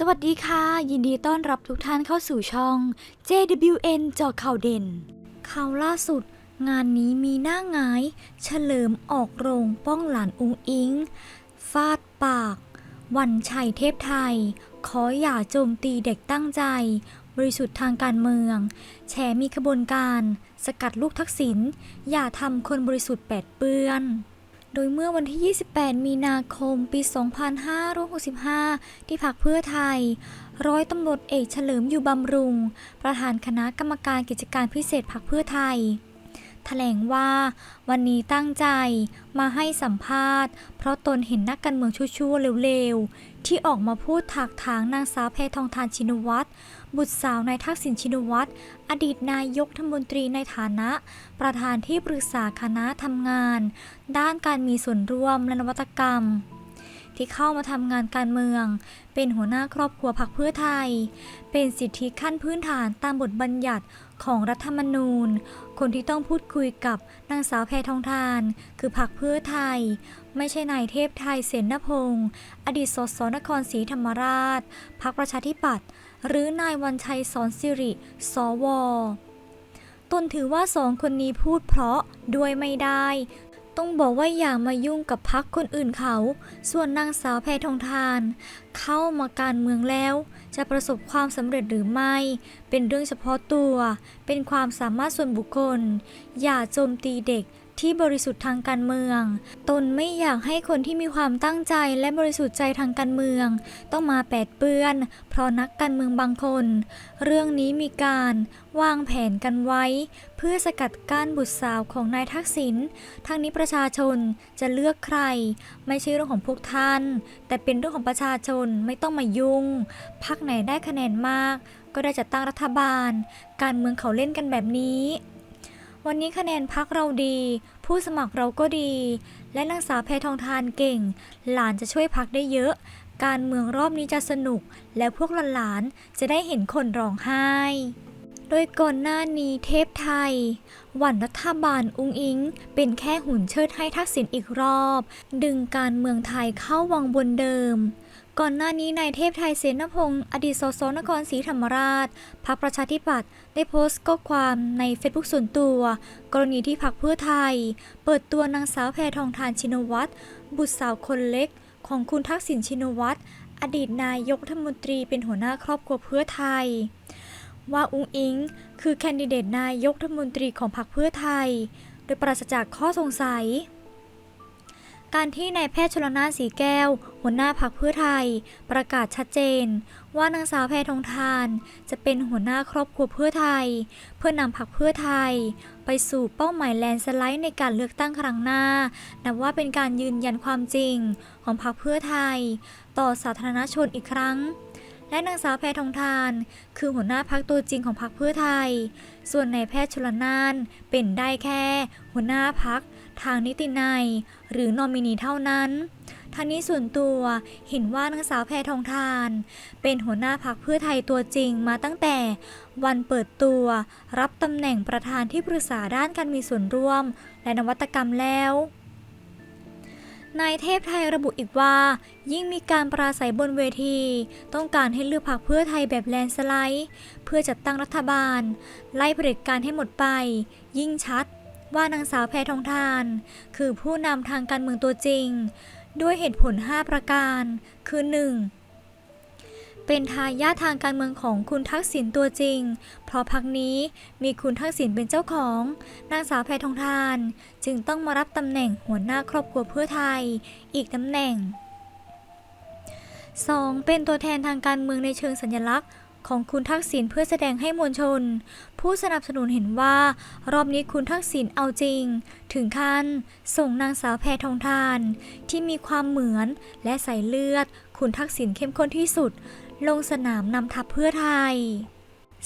สวัสดีค่ะ ยินดีต้อนรับทุกท่านเข้าสู่ช่อง JWN จอข่าวเด่น ข่าวล่าสุด งานนี้มีหน้าหงาย เฉลิมออกโรงป้องหลานอุงอิง ฟาดปาก วันชัยเทพไทย ขออย่าโจมตีเด็กตั้งใจ บริสุทธิ์ทางการเมือง แฉมีขบวนการ สกัดลูกทักษิณอย่าทำคนบริสุทธิ์แปดเปื้อน ดยเมื่อวันที่ 28 มีนาคม ปี 2565 ที่พักเพื่อไทย ร้อยตำรวจเอกเฉลิมอยู่บำรุง ประธานคณะกรรมการกิจการพิเศษพักเพื่อไทยแถลงว่าวันนี้ตั้งใจมาให้สัมภาษณ์ เพราะตนเห็นนักการเมืองชั่วๆเร็วๆ ที่ออกมาพูดถากถางนางสาวแพทองทานชินวัตร บุตรสาวนายทักษิณชินวัตร อดีตนายกรัฐมนตรีในฐานะ ประธานที่ปรึกษาคณะทำงาน ด้านการมีส่วนร่วมและนวัตกรรม ที่เข้ามาทำงานการเมือง เป็นหัวหน้าครอบครัวพรรคเพื่อไทย เป็นสิทธิขั้นพื้นฐานตามบทบัญญัติของรัฐธรรมนูญ คนที่ต้องพูดคุยกับนางสาวแพทองทาน คือพรรคเพื่อไทย ไม่ใช่นายเทพไทยเสนพงศ์อดีตสสนครศรีธรรมราช พรรคประชาธิปัตย์ หรือนายวันชัยสอนสิริ สว ตนถือว่าสองคนนี้พูดเพราะด้วยไม่ได้ ต้องบอกว่าอย่ามายุ่งกับพักคนอื่นเขา ส่วนนางสาวแพทองทาน เข้ามาการเมืองแล้ว จะประสบความสำเร็จหรือไม่ เป็นเรื่องเฉพาะตัว เป็นความสามารถส่วนบุคคล อย่าโจมตีเด็ก ที่บริสุทธิ์ทางการเมือง ตนไม่อยากให้คนที่มีความตั้งใจและบริสุทธิ์ใจทางการเมือง ต้องมาแปดเปื้อน เพราะนักการเมืองบางคน เรื่องนี้มีการวางแผนกันไว้ เพื่อสกัดกั้นบุตรสาวของนายทักษิณทางนี้ประชาชนจะเลือกใคร ไม่ใช่เรื่องของพวกท่าน แต่เป็นเรื่องของประชาชนไม่ต้องมายุ่งพักไหนได้คะแนนมาก ก็ได้จัดตั้งรัฐบาล การเมืองเขาเล่นกันแบบนี้ วันนี้คะแนนพักเราดี ผู้สมัครเราก็ดี และนางสาวแพทองทานเก่ง หลานจะช่วยพักได้เยอะ การเมืองรอบนี้จะสนุก และพวกหลานๆจะได้เห็นคนร้องไห้ โดยก่อนหน้านี้เทพไทย หวันรัฐบาลอุงอิง เป็นแค่หุ่นเชิดให้ทักษิณอีกรอบ ดึงการเมืองไทยเข้าวังบนเดิม ก่อนหน้านี้นายเทพไทยเสนพงศ์อดีตสสนครศรีธรรมราชพรรคประชาธิปัตย์ได้โพสต์ข้อความในเฟซบุ๊กส่วนตัว กรณีที่พรรคเพื่อไทย เปิดตัวนางสาวแพทองทานชินวัตรบุตรสาวคนเล็ก ของคุณทักษิณชินวัตรอดีตนายกรัฐมนตรีเป็นหัวหน้าครอบครัวเพื่อไทย ว่าอุ้งอิง คือแคนดิเดตนายกรัฐมนตรีของพรรคเพื่อไทย โดยปราศจากข้อสงสัย การที่นายแพทย์ชลนานสีแก้ว หัวหน้าพรรคเพื่อไทย ประกาศชัดเจน ว่านางสาวแพทองทาน จะเป็นหัวหน้าครอบครัวเพื่อไทย เพื่อนำพรรคเพื่อไทย ไปสู่เป้าหมายแลนสไลด์ในการเลือกตั้งครั้งหน้า นับว่าเป็นการยืนยันความจริงของพรรคเพื่อไทย ต่อสาธารณชนอีกครั้งและนางสาวแพทองทาน คือหัวหน้าพักตัวจริงของพรรคเพื่อไทย ส่วนนายแพทย์ชลนานเป็นได้แค่ หัวหน้าพักทางนิตินัย หรือนอมินีเท่านั้น ทางนี้ส่วนตัวเห็นว่านางสาวแพทองทาน เป็นหัวหน้าพักเพื่อไทยตัวจริงมาตั้งแต่วันเปิดตัวรับตำแหน่งประธานที่ปรึกษาด้านการมีส่วนร่วม และนวัตกรรมแล้วนายเทพไทยระบุอีกว่า ยิ่งมีการปราศัยบนเวที ต้องการให้เลือกพรรคเพื่อไทยแบบแลนสไลด์เพื่อจัดตั้งรัฐบาล ไล่เผด็จการให้หมดไป ยิ่งชัดว่านางสาวแพทองทาน คือผู้นำทางการเมืองตัวจริง ด้วยเหตุผล 5 ประการ คือ 1. เป็นทายาททางการเมืองของคุณทักษิณตัวจริง เพราะพักนี้มีคุณทักษิณเป็นเจ้าของ นางสาวแพทองทาน จึงต้องมารับตำแหน่งหัวหน้าครอบครัวเพื่อไทย อีกตำแหน่ง 2. เป็นตัวแทนทางการเมืองในเชิงสัญลักษณ์ของคุณทักษิณเพื่อแสดงให้มวลชน ผู้สนับสนุนเห็นว่า รอบนี้คุณทักษิณเอาจริง ถึงขั้นส่งนางสาวแพทองทาน ที่มีความเหมือนและใส่เลือด คุณทักษิณเข้มข้นที่สุด ลงสนามนำทัพเพื่อไทย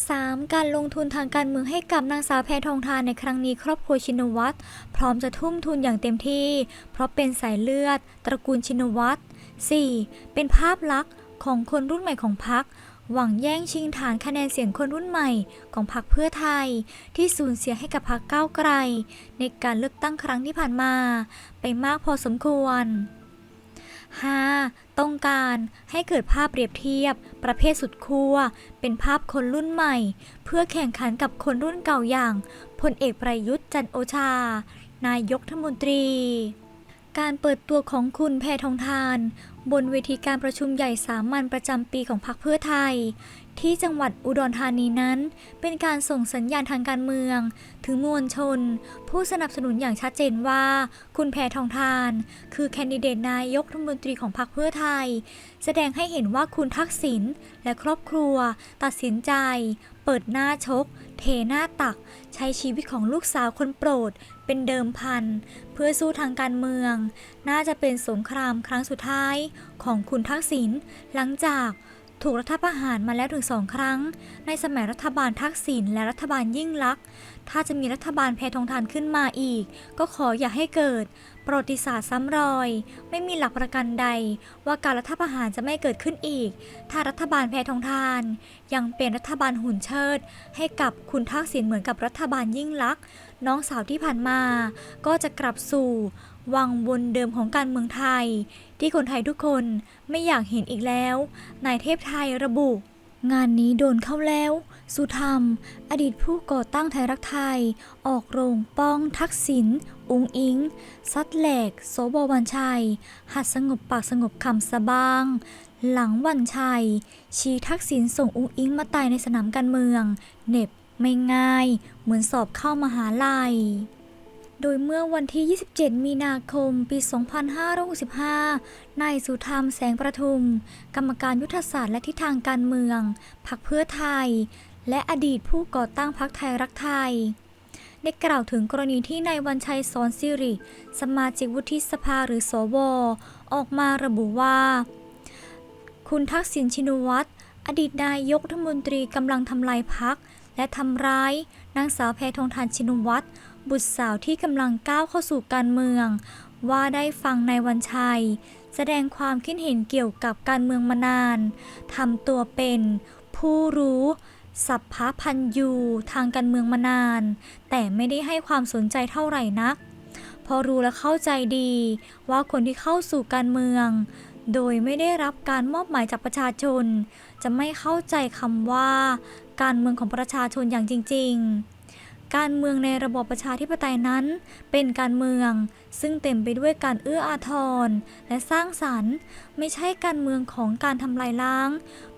3. การลงทุนทางการเมืองให้กับนางสาวแพทองทานในครั้งนี้ครอบครัวชินวัตรพร้อมจะทุ่มทุนอย่างเต็มที่ เพราะเป็นสายเลือด ตระกูลชินวัตร 4. เป็นภาพลักษณ์ของคนรุ่นใหม่ของพรรค หวังแย่งชิงฐานคะแนนเสียงคนรุ่นใหม่ของพรรคเพื่อไทย ที่สูญเสียให้กับพรรคก้าวไกล ในการเลือกตั้งครั้งที่ผ่านมา ไปมากพอสมควร 5. ต้องการให้เกิดภาพเปรียบเทียบ ประเภทสุดขั้วเป็นภาพคนรุ่นใหม่ เพื่อแข่งขันกับคนรุ่นเก่าอย่างพลเอกประยุทธ์จันโอชา นายกรัฐมนตรี การเปิดตัวของคุณแพทองทาน บนเวทีการประชุมใหญ่สามัญประจำปีของพรรคเพื่อไทย ที่จังหวัดอุดรธานีนั้น เป็นการส่งสัญญาณทางการเมือง ถึงมวลชน ผู้สนับสนุนอย่างชัดเจนว่า คุณแพทองทาน คือแคนดิเดตนายกรัฐมนตรีของพรรคเพื่อไทย แสดงให้เห็นว่าคุณทักษิณและครอบครัว ตัดสินใจ เปิดหน้าชก เทหน้าตัก ใช้ชีวิตของลูกสาวคนโปรด เป็นเดิมพัน เพื่อสู้ทางการเมือง น่าจะเป็นสงครามครั้งสุดท้ายของคุณทักษิณหลังจาก ถูกรัฐประหารมาแล้วถึงสองครั้ง ในสมัยรัฐบาลทักษิณและรัฐบาลยิ่งลักษณ์ ถ้าจะมีรัฐบาลแพทองทานขึ้นมาอีก ก็ขออย่าให้เกิด ประวัติศาสตร์ซ้ำรอย ไม่มีหลักประกันใด ว่าการรัฐประหารจะไม่เกิดขึ้นอีก ถ้ารัฐบาลแพทองทาน ยังเป็นรัฐบาลหุ่นเชิด ให้กับคุณทักษิณเหมือนกับรัฐบาลยิ่งลักษณ์น้องสาวที่ผ่านมา ก็จะกลับสู่ วังวนเดิมของการเมืองไทย ที่คนไทยทุกคนไม่อยากเห็นอีกแล้ว นายเทพไทยระบุ งานนี้โดนเข้าแล้ว สุธรรม อดีตผู้ก่อตั้งไทยรักไทย ออกโรงป้องทักษิณอุงอิง ซัดแหลก โสบวันชัย หัดสงบปากสงบคำสะบาง หลังวันชัย ชี้ทักษิณส่งอุงอิงมาตายในสนามการเมืองเหน็บไม่ง่าย เหมือนสอบเข้ามหาลัย โดยเมื่อวันที่ 27 มีนาคม ปี 2565 นายสุธรรมแสงประทุม กรรมการยุทธศาสตร์และทิศทางการเมืองพรรคเพื่อไทย และอดีตผู้ก่อตั้งพรรคไทยรักไทย ได้กล่าวถึงกรณีที่นายวันชัยสอนสิริ สมาชิกวุฒิสภาหรือสว ออกมาระบุว่า คุณทักษิณชินวัตร อดีตนายกรัฐมนตรีกำลังทำลายพักและทำร้ายนางสาวแพทองทานชินวัตร บุตรสาวที่กำลังก้าวเข้าสู่การเมือง ว่าได้ฟังนายวันชัย แสดงความคิดเห็นเกี่ยวกับการเมืองมานานทำตัวเป็นผู้รู้สัพพะพันยูทางการเมืองมานาน แต่ไม่ได้ให้ความสนใจเท่าไหร่นัก พอรู้และเข้าใจดีว่าคนที่เข้าสู่การเมือง โดยไม่ได้รับการมอบหมายจากประชาชน จะไม่เข้าใจคำว่า การเมืองของประชาชนอย่างจริง ๆ การเมืองในระบอบประชาธิปไตยนั้น เป็นการเมือง ซึ่งเต็มไปด้วยการเอื้ออาทร และสร้างสรรค์ ไม่ใช่การเมืองของการทำลายล้าง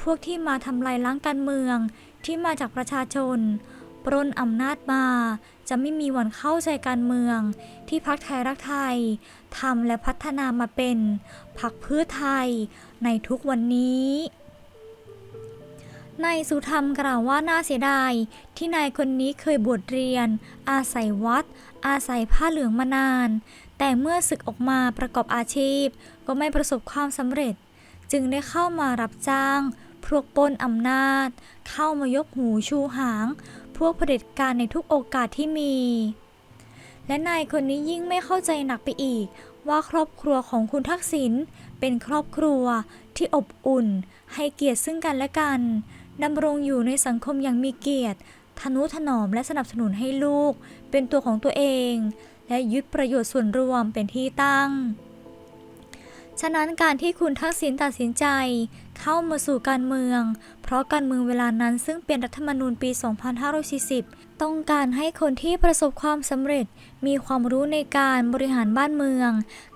พวกที่มาทำลายล้างการเมืองที่มาจากประชาชนปล้นอำนาจมา จะไม่มีวันเข้าใจการเมือง ที่พักไทยรักไทยทำและพัฒนามาเป็นพักเพื่อไทยในทุกวันนี้ นายสุธรรมกล่าวว่าน่าเสียดาย ที่นายคนนี้เคยบวชเรียน อาศัยวัด อาศัยผ้าเหลืองมานาน แต่เมื่อศึกออกมาประกอบอาชีพ ก็ไม่ประสบความสำเร็จ จึงได้เข้ามารับจ้าง พวกปนอำนาจ เข้ามายกหูชูหาง พวกเผด็จการในทุกโอกาสที่มี และนายคนนี้ยิ่งไม่เข้าใจหนักไปอีกว่าครอบครัวของคุณทักษิณเป็นครอบครัวที่อบอุ่น ให้เกียรติซึ่งกันและกัน ดำรงอยู่ในสังคมอย่างมีเกียรติ ทนุถนอมและสนับสนุนให้ลูก เป็นตัวของตัวเอง และยึดประโยชน์ส่วนรวมเป็นที่ตั้ง ฉะนั้นการที่คุณทักษิณตัดสินใจ เข้ามาสู่การเมือง เพราะการเมืองเวลานั้นซึ่งเป็นรัฐธรรมนูญปี 2540 ต้องการให้คนที่ประสบความสำเร็จ มีความรู้ในการบริหารบ้านเมือง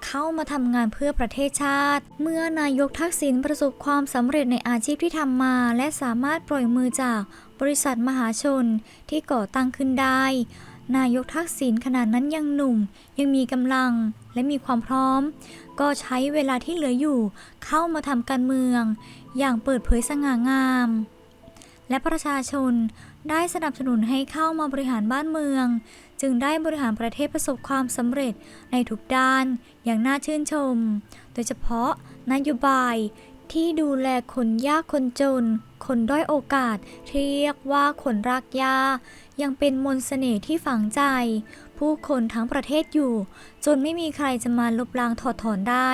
เข้ามาทำงานเพื่อประเทศชาติ เมื่อนายกทักษิณประสบความสำเร็จในอาชีพที่ทำมา และสามารถปล่อยมือจากบริษัทมหาชนที่ก่อตั้งขึ้นได้ นายกทักษิณขนาดนั้นยังหนุ่ม ยังมีกำลังและมีความพร้อม ก็ใช้เวลาที่เหลืออยู่เข้ามาทำการเมือง อย่างเปิดเผยสง่างาม และประชาชนได้สนับสนุนให้เข้ามาบริหารบ้านเมือง จึงได้บริหารประเทศประสบความสำเร็จในทุกด้านอย่างน่าชื่นชม โดยเฉพาะนโยบายที่ดูแลคนยากคนจน คนด้อยโอกาสที่เรียกว่าคนรากหญ้า ยังเป็นมนต์เสน่ห์ที่ฝังใจ ผู้คนทั้งประเทศอยู่ จนไม่มีใครจะมาลบล้างถอดถอนได้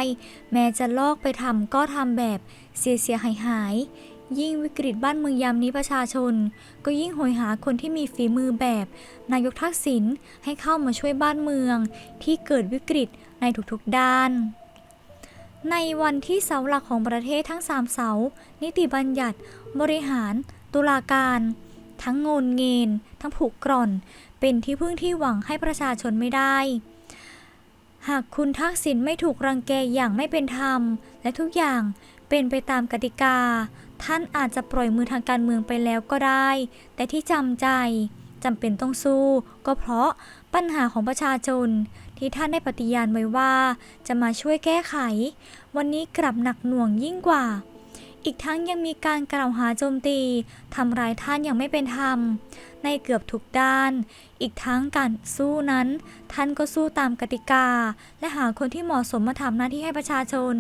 แม้จะลอกไปทำก็ทำแบบเสียเสียหายหายยิ่งวิกฤตบ้านเมืองยามนี้ประชาชน ก็ยิ่งโหยหาคนที่มีฝีมือแบบ นายกทักษิณให้เข้ามาช่วยบ้านเมือง ที่เกิดวิกฤตในทุกๆด้าน ในวันที่เสาหลักของประเทศทั้งสามเสา นิติบัญญัติ บริหาร ตุลาการ ทั้งโงนเงินทั้งผูกกร่อน เป็นที่พึ่งที่หวังให้ประชาชนไม่ได้ หากคุณทักษิณไม่ถูกรังแกอย่างไม่เป็นธรรม และทุกอย่างเป็นไปตามกติกา ท่านอาจจะปล่อยมือทางการเมืองไปแล้วก็ได้ แต่ที่จำใจจำเป็นต้องสู้ ก็เพราะปัญหาของประชาชน ที่ท่านได้ปฏิญาณไว้ว่า จะมาช่วยแก้ไข วันนี้กลับหนักหน่วงยิ่งกว่า อีกทั้งยังมีการกล่าวหาโจมตีทำร้ายท่านอย่างไม่เป็นธรรม ในเกือบทุกด้าน อีกทั้งการสู้นั้น ท่านก็สู้ตามกติกา และหาคนที่เหมาะสมมาทำหน้าที่ให้ประชาชน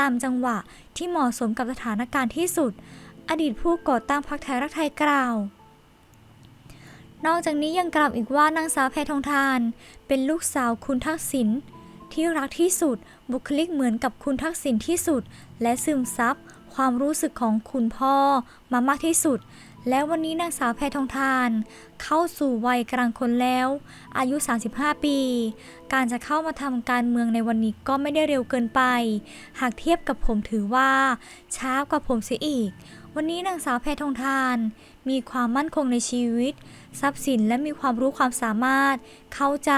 ตามจังหวะที่เหมาะสมกับสถานการณ์ที่สุด อดีตผู้ก่อตั้งพรรคไทยรักไทยกล่าวนอกจากนี้ยังกล่าวอีกว่านางสาวแพทองทาน เป็นลูกสาวคุณทักษิณที่รักที่สุด บุคลิกเหมือนกับคุณทักษิณที่สุด และซึมซับ ความรู้สึกของคุณพ่อมามากที่สุด และวันนี้นางสาวแพทองทาน เข้าสู่วัยกลางคนแล้ว อายุ 35 ปี การจะเข้ามาทำการเมืองในวันนี้ก็ไม่ได้เร็วเกินไป หากเทียบกับผมถือว่าช้ากว่าผมเสียอีก วันนี้นางสาวแพทองทาน มีความมั่นคงในชีวิต ทรัพย์สินและมีความรู้ความสามารถ เข้าใจ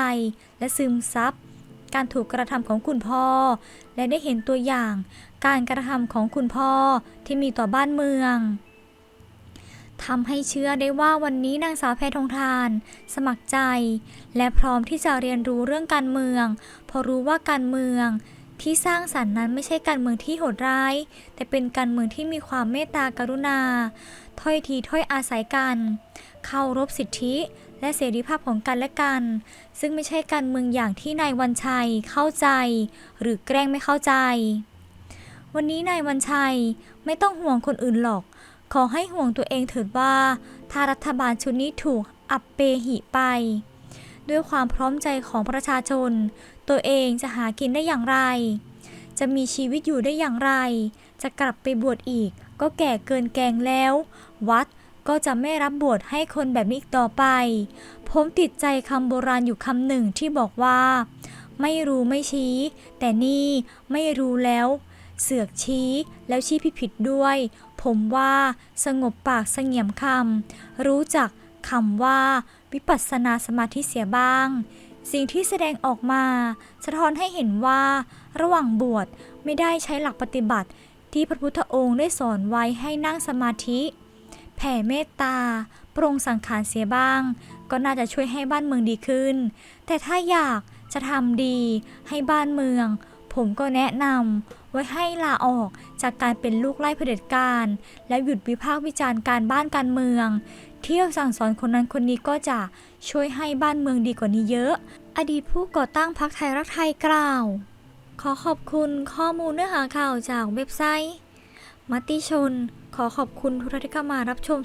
และซึมซับการถูกกระทำของคุณพ่อ และได้เห็นตัวอย่าง การกระทำของคุณพ่อที่มีต่อบ้านเมืองทำให้เชื่อได้ว่าวันนี้นางสาวแพทองทาน สมัครใจ และพร้อมที่จะเรียนรู้เรื่องการเมืองเพราะรู้ว่าการเมืองที่สร้างสรรค์นั้นไม่ใช่การเมืองที่โหดร้าย แต่เป็นการเมืองที่มีความเมตตากรุณา ถ้อยทีถ้อยอาศัยกันเคารพสิทธิและเสรีภาพของกันและกัน ซึ่งไม่ใช่การเมืองอย่างที่นายวันชัยเข้าใจ หรือแกล้งไม่เข้าใจ วันนี้นายวันชัยไม่ต้องห่วงคนอื่นหรอก ขอให้ห่วงตัวเองเถิดว่า ถ้ารัฐบาลชุดนี้ถูกอับเปหิไป ด้วยความพร้อมใจของประชาชน ตัวเองจะหากินได้อย่างไร จะมีชีวิตอยู่ได้อย่างไร จะกลับไปบวชอีก ก็แก่เกินแกงแล้ว วัดก็จะไม่รับบวชให้คนแบบนี้อีกต่อไป ผมติดใจคำโบราณอยู่คำหนึ่งที่บอกว่า ไม่รู้ไม่ชี้ แต่นี่ไม่รู้แล้ว เสือกชี้แล้วชี้ผิดๆด้วย ผมว่าสงบปากเสงี่ยมคำรู้จักคำว่า วิปัสสนาสมาธิเสียบ้าง สิ่งที่แสดงออกมา สะท้อนให้เห็นว่า ระหว่างบวชไม่ได้ใช้หลักปฏิบัติ ที่พระพุทธองค์ได้สอนไว้ให้นั่งสมาธิ แผ่เมตตาปรงสังขารเสียบ้าง ก็น่าจะช่วยให้บ้านเมืองดีขึ้น แต่ถ้าอยากจะทำดีให้บ้านเมือง ผมก็แนะนำไว้ให้ลาออกจากการเป็นลูกไล่เผด็จการ และหยุดวิพากษ์วิจารณ์การบ้านการเมือง เที่ยวสั่งสอนคนนั้นคนนี้ก็จะช่วยให้บ้านเมืองดีกว่านี้เยอะ อดีตผู้ก่อตั้งพรรคไทยรักไทยกล่าว ขอขอบคุณข้อมูลเนื้อหาข่าวจากเว็บไซต์ มติชน ขอขอบคุณทุกท่านที่เข้ามารับชม